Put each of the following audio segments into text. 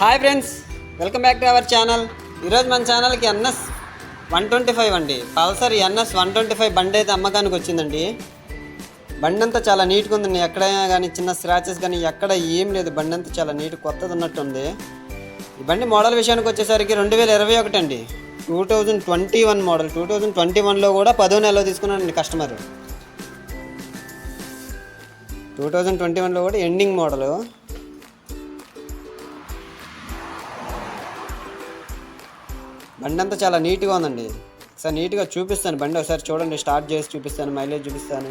Hi friends welcome back to our channel ఈరోజు మన ఛానల్కి ఎన్ఎస్ వన్ ట్వంటీ ఫైవ్ అండి. Pulsar NS one twenty five బండి అయితే అమ్మకానికి వచ్చిందండి. బండి అంతా చాలా నీట్గా ఉందండి. ఎక్కడైనా కానీ చిన్న స్క్రాచెస్ కానీ ఎక్కడ ఏం లేదు. బండి అంతా చాలా నీట్ కొత్తది ఉన్నట్టుంది ఈ బండి మోడల్ విషయానికి వచ్చేసరికి రెండు వేల ఇరవై ఒకటి అండి. Two thousand twenty one model. Two thousand twenty వన్లో కూడా పదో నెలలో తీసుకున్నానండి కస్టమర్. టూ థౌజండ్ ట్వంటీ వన్లో కూడా ఎండింగ్ మోడలు. బండి అంతా చాలా నీట్గా ఉందండి సార్ నీట్గా చూపిస్తాను బండి ఒకసారి చూడండి స్టార్ట్ చేసి చూపిస్తాను మైలేజ్ చూపిస్తాను.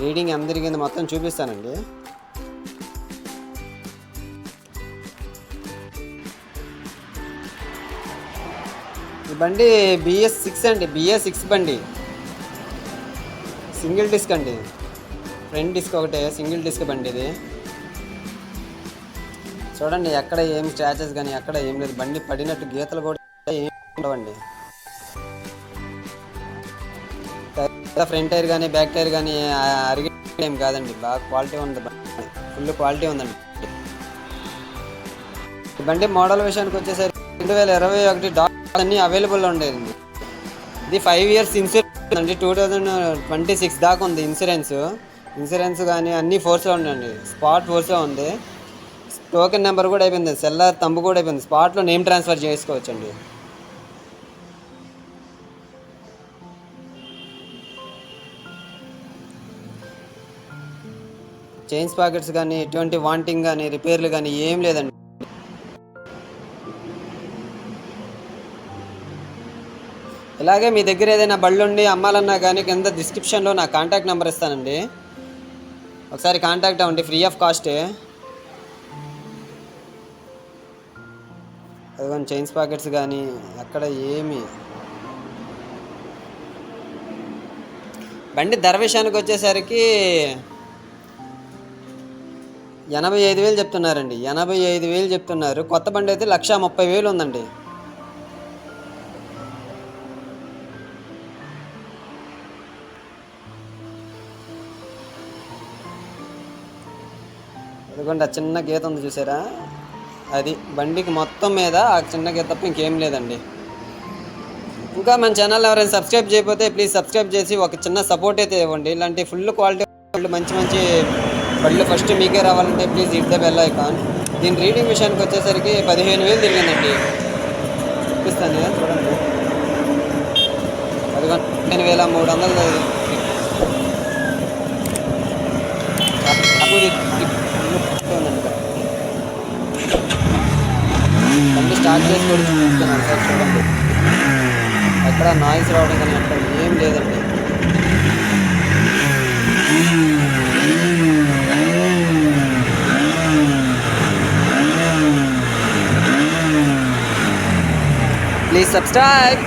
రీడింగ్ అందరి కింద మొత్తం చూపిస్తానండి. ఈ బండి బిఎస్ సిక్స్ అండి బిఎస్ సిక్స్ బండి. సింగిల్ డిస్క్ అండి. ఫ్రంట్ డిస్క్ ఒకటే సింగిల్ డిస్క్ బండి ఇది. చూడండి ఎక్కడ ఏం స్క్రాచెస్ కానీ ఎక్కడ ఏం లేదు. బండి పడినట్టు గీతలు కూడా ఏం ఉండవండి. ఫ్రంట్ టైర్ కానీ బ్యాక్ టైర్ కానీ అరిగి ఏం కాదండి. బాగా క్వాలిటీ ఉంది ఫుల్ క్వాలిటీ ఉందండి. బండి మోడల్ విషయానికి వచ్చేసరికి రెండు వేల ఇరవై ఒకటి డాక్టర్ అన్ని అవైలబుల్లో ఉండేది ఇది ఫైవ్ ఇయర్స్ ఇన్సూరెన్స్ అండి. టూ థౌజండ్ ట్వంటీ సిక్స్ దాకా ఉంది ఇన్సూరెన్స్ ఇన్సూరెన్స్ కానీ అన్ని ఫోర్స్లో ఉండండి. స్పాట్ ఫోర్స్లో ఉంది. టోకెన్ నెంబర్ కూడా అయిపోయింది సెల్లార్ తంబు కూడా అయిపోయింది. స్పాట్లో నేమ్ ట్రాన్స్ఫర్ చేసుకోవచ్చండి. చైన్స్ పాకెట్స్ కానీ ఎటువంటి వాంటింగ్ కానీ రిపేర్లు కానీ ఏం లేదండి. ఇలాగే మీ దగ్గర ఏదైనా బళ్ళు ఉండి అమ్మాలన్నా కానీ కింద డిస్క్రిప్షన్లో నా కాంటాక్ట్ నెంబర్ ఇస్తానండి. ఒకసారి కాంటాక్ట్ అవ్వండి ఫ్రీ ఆఫ్ కాస్టే అదిగోని చైన్స్ పాకెట్స్ కానీ అక్కడ ఏమి? బండి ధర విషయానికి వచ్చేసరికి ఎనభై ఐదు వేలు చెప్తున్నారండి. ఎనభై ఐదు వేలు చెప్తున్నారు. కొత్త బండి అయితే లక్ష ముప్పై వేలు ఉందండి. అదిగోండి ఆ చిన్న గీత ఉంది చూసారా? అది బండికి మొత్తం మీద ఆ చిన్న గీత తప్ప ఇంకేం లేదండి. ఇంకా మన ఛానల్ ఎవరైనా సబ్స్క్రైబ్ చేయకపోతే ప్లీజ్ సబ్స్క్రైబ్ చేసి ఒక చిన్న సపోర్ట్ అయితే ఇవ్వండి. ఇలాంటి ఫుల్ క్వాలిటీ మంచి మంచి బళ్ళు ఫస్ట్ మీకే రావాలంటే please hit the bell icon. దీని రీడింగ్ విషయానికి వచ్చేసరికి పదిహేను వేలు తిరిగిందండి. చూపిస్తాను కదా, చూడండి. పదిహేను వేల మూడు వందలు అప్పుడు ఇది- ఇది ఉందండి ఇక్కడ. బండి స్టార్ట్ చేసి కూడా చూపిస్తున్నాను సార్ చూడండి. ఎక్కడ నాయిస్ రావడం కానీ అక్కడ ఏం లేదండి. Please subscribe